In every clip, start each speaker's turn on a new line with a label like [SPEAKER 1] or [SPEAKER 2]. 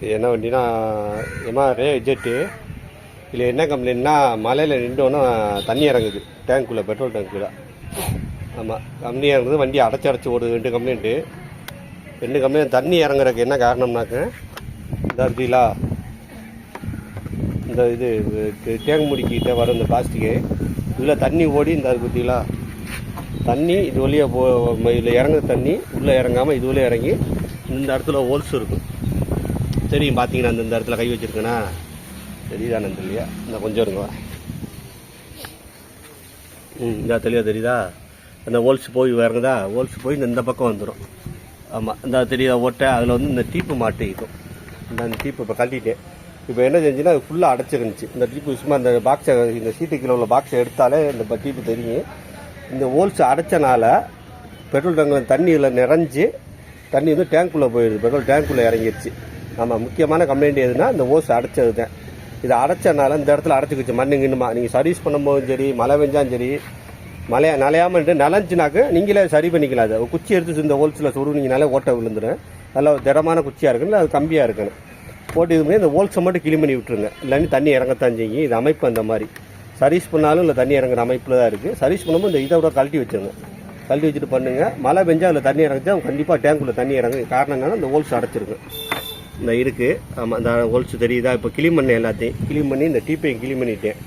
[SPEAKER 1] இது என்ன வண்டினா எம்ஆர்ஏ ரே ஜெட்டு இதில் என்ன கம்ப்ளைண்ட்னா மலையில் நின்றோன்னா தண்ணி இறங்குது. டேங்க்குள்ளே பெட்ரோல் டேங்க்குள்ளே. ஆமாம் கம்பெனி இறங்குது வண்டி அடைச்சி அடைச்சி ஓடுது ரெண்டு கம்ப்ளைண்ட்டு. ரெண்டு கம்ப்ளைண்ட் தண்ணி இறங்குறதுக்கு என்ன காரணம்னாக்க இந்த இருக்குங்களா இந்த இது தேங்க் தேங்கு முடிக்கிட்ட இந்த பிளாஸ்டிக்கு இதில் தண்ணி ஓடி இந்த இருக்கு பார்த்தீங்களா தண்ணி இது வழியாக போ இதில் இறங்குற தண்ணி உள்ளே இறங்காமல் இது வழியாக இறங்கி இந்த இடத்துல ஹோல்ஸ் இருக்கும் தெரியும் பார்த்தீங்கன்னா அந்த இந்த இடத்துல கை வச்சிருக்கேனா தெரியுதானு தெரியலையா இந்த கொஞ்சம் இருங்க ம் இந்த தெளிவா தெரியுதா? அந்த ஹோல்ஸ் போய் இறங்குதா ஹோல்ஸ் போய் இந்த இந்த பக்கம் வந்துடும் ஆமாம் இந்த தெரியுதா ஓட்டை? அதில் வந்து இந்த டீப்பு மாட்டிக்கும். இந்த அந்த டீப்பு இப்போ கட்டிட்டேன் இப்போ என்ன செஞ்சுன்னா அது ஃபுல்லாக அடைச்சிருந்துச்சு இந்த டீப்பு சும்மா இந்த பாக்ஸை இந்த சீட்டு கீழே உள்ள பாக்ஸை எடுத்தாலே இந்த டீப்பு தெரியும். இந்த ஹோல்ஸ் அடைச்சனால பெட்ரோல் டேங்கில் தண்ணியில் நிறைஞ்சு தண்ணி வந்து டேங்க்குள்ளே போயிடுது. பெட்ரோல் டேங்க்குள்ளே இறங்கிடுச்சு ஆமாம் முக்கியமான கம்ப்ளைண்ட் எதுனா இந்த ஓஸ் அடைச்சது தான் இதை அடைச்சனால இந்த இடத்துல அடைச்சிக்கிச்சு மண்ணு கிண்ணுமா? நீங்கள் சர்வீஸ் பண்ணும்போதும் சரி மழை பெஞ்சாலும் சரி மழையா நலையாமட்டு நனைஞ்சுனாக்க நீங்களே சரி பண்ணிக்கலாம் அதை குச்சி எடுத்து இந்த ஹோல்ஸில் சுடுனீங்கனாலே ஓட்டை விழுந்துடும். நல்லா திடமான குச்சியாக இருக்குன்னு அது கம்மியாக இருக்கணும். போட்டு இது பண்ணி இந்த ஹோல்ஸை மட்டும் கிளீன் பண்ணி விட்டுருங்க. இல்லைன்னு தண்ணி இறங்கத்தான் செய்யும். இது அமைப்பு அந்த மாதிரி. சர்வீஸ் பண்ணாலும் இல்லை தண்ணி இறங்குற அமைப்பில் தான் இருக்குது சர்வீஸ் பண்ணும்போது இந்த இதை விட கழட்டி வச்சுருங்க. கழட்டி வச்சுட்டு பண்ணுங்க. மழை பெஞ்சால் அதில் தண்ணி இறங்குச்சா கண்டிப்பாக டேங்க்குள்ளே தண்ணி இறங்கு காரணம் என்னென்னா இந்த ஹோல்ஸ் அடைச்சிருக்கு இந்த இருக்குது ஆமாம் இந்த ஒழிச்சு தெரியுதா? இப்போ கிளீன் பண்ணேன் எல்லாத்தையும். கிளீன் பண்ணி இந்த டீப்பையும் கிளீன் பண்ணிட்டேன்.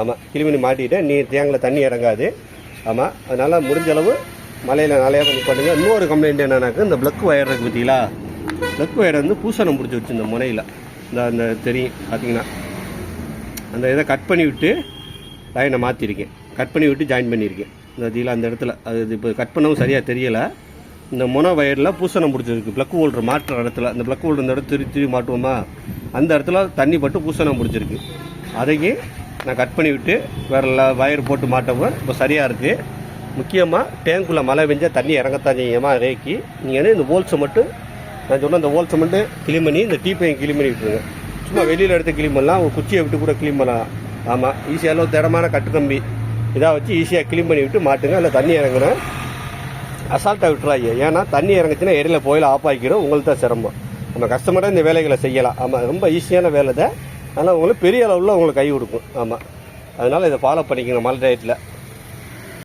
[SPEAKER 1] ஆமாம் கிளீன் பண்ணி மாட்டிட்டேன். நீ தேங்கில் தண்ணி இறங்காது. ஆமாம் அதனால் முடிஞ்ச அளவு மலையில் நிறையா கொஞ்சம் பண்ணுங்கள் இன்னொரு கம்ப்ளைண்ட் என்னன்னாக்கா இந்த ப்ளக் ஒயர் இருக்குது பார்த்தீங்களா ப்ளக் ஒயர் வந்து பூசணம் பிடிச்சி வச்சு இந்த முனையில். இந்த அந்த தெரியும் பார்த்தீங்கன்னா அந்த இதை கட் பண்ணி விட்டு லைனை மாற்றிருக்கேன் கட் பண்ணி விட்டு ஜாயின் பண்ணியிருக்கேன் இந்த இதில் அந்த இடத்துல. அது இப்போ கட் பண்ணவும் சரியாக தெரியலை. இந்த முனை வயரில் பூசணம் பிடிச்சிருக்கு ப்ளக் ஹோல்டர் மாட்டுற இடத்துல அந்த ப்ளக் ஹோல்டர் இந்த இடத்துல திரு திரு மாட்டுவோமா? அந்த இடத்துல தண்ணி பட்டு பூசணம் பிடிச்சிருக்கு. அதையும் நான் கட் பண்ணி விட்டு வேறு வயர் போட்டு மாட்டவும் இப்போ சரியாக இருக்குது முக்கியமாக டேங்க்குள்ளே மழை பெஞ்சால் தண்ணி இறங்கத்தான் செய்யுமா. ரேக்கி நீங்கள் இந்த ஹோல்ஸை மட்டும் நான் சொன்ன அந்த ஹோல்ஸை மட்டும் க்ளீன் பண்ணி இந்த டீப்பையும் க்ளீன் பண்ணி விட்டுருங்க. சும்மா வெளியில் எடுத்து க்ளீன் பண்ணலாம் ஒரு குச்சியை விட்டு கூட க்ளீன் பண்ணலாம். ஆமாம் ஈஸியாக திடமான கட்டுக்கம்பி இதாக வச்சு ஈஸியாக கிளீன் பண்ணி விட்டு மாட்டுங்க. இல்லை தண்ணி இறங்குனா அசால்ட்டாக விட்டுறாங்க ஏன்னா தண்ணி இறங்குச்சுன்னா இடையில போயில் ஆஃப் ஆக்கிடும். உங்களுக்கு தான் சிரமம். நம்ம கஸ்டமராக இந்த வேலைகளை செய்யலாம். ஆமாம் ரொம்ப ஈஸியான வேலை தான். அதனால் உங்களுக்கு பெரிய அளவில் உங்களுக்கு கை கொடுக்கும். ஆமாம் அதனால் இதை ஃபாலோ பண்ணிக்கணும் மழை டயத்தில்